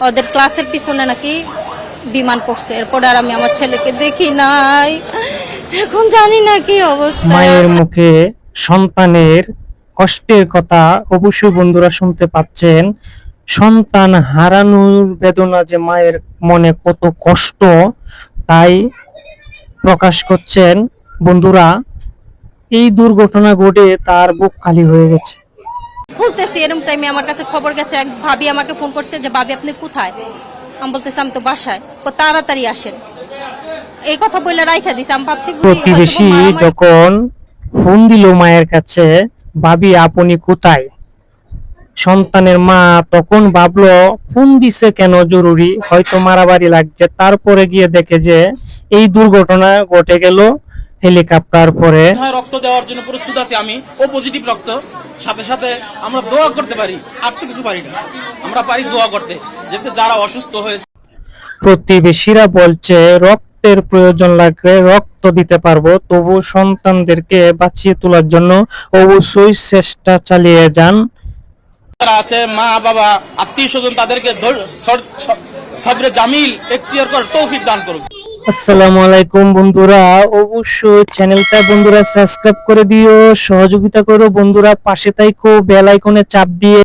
ওদের ক্লাসের পিছনে নাকি বিমান পড়ছে। এরপর আর আমি আমার ছেলেকে দেখি নাই। এখন জানি না কি অবস্থা। মায়ের মুখে সন্তানের কষ্টের কথা অবশ্যই বন্ধুরা শুনতে পাচ্ছেন। সন্তান হারানোর বেদনা যে মায়ের মনে কত কষ্ট, তাই প্রকাশ করছেন, বন্ধুরা, এই দুর্ঘটনা ঘটে তার বুক খালি হয়ে গেছে। খুলতেছি এরকম টাইমে আমার কাছে খবর গেছে এক ভাবি আমাকে ফোন করছে যে ভাবি আপনি কোথায়? আমি বলতেছি আমি তো বাসায়। ও তাড়াতাড়ি আসেন এই কথা বলে রাইখা দিছে আমি ভাবছি প্রতিবেশী যখন ফোন দিল মায়ের কাছে ভাবি আপনি কোথায়? সন্তানের মা তখন ভাবলো ফোন দিছে কেন জরুরি? হয়তো মারামারি লাগছে। তারপরে গিয়ে দেখে যে এই দুর্ঘটনা ঘটে গেল হেলিকপ্টার পরে রক্ত দেওয়ার জন্য প্রস্তুত আছি আমি। ও পজিটিভ রক্ত। সাথে সাথে আমরা দোয়া করতে পারি। আর তো কিছু পারি না। আমরা পারি দোয়া করতে। যাতে যারা অসুস্থ হয়েছে। প্রতিবেশীরা বলছে রক্তের প্রয়োজন লাগলে রক্ত দিতে পারব। তবু সন্তানদেরকে বাঁচিয়ে তোলার জন্য অবশ্যই চেষ্টা চালিয়ে যান। যারা আছে মা বাবা আত্মীয় স্বজন তাদেরকে সবরে জামিল এখতিয়ার কর তৌফিক দান করুক। আসসালামু আলাইকুম বন্ধুরা। অবশ্যই চ্যানেলটা বন্ধুরা সাবস্ক্রাইব করে দিও, সহযোগিতা করো বন্ধুরা। পাশে তাইকো বেল আইকনে চাপ দিয়ে।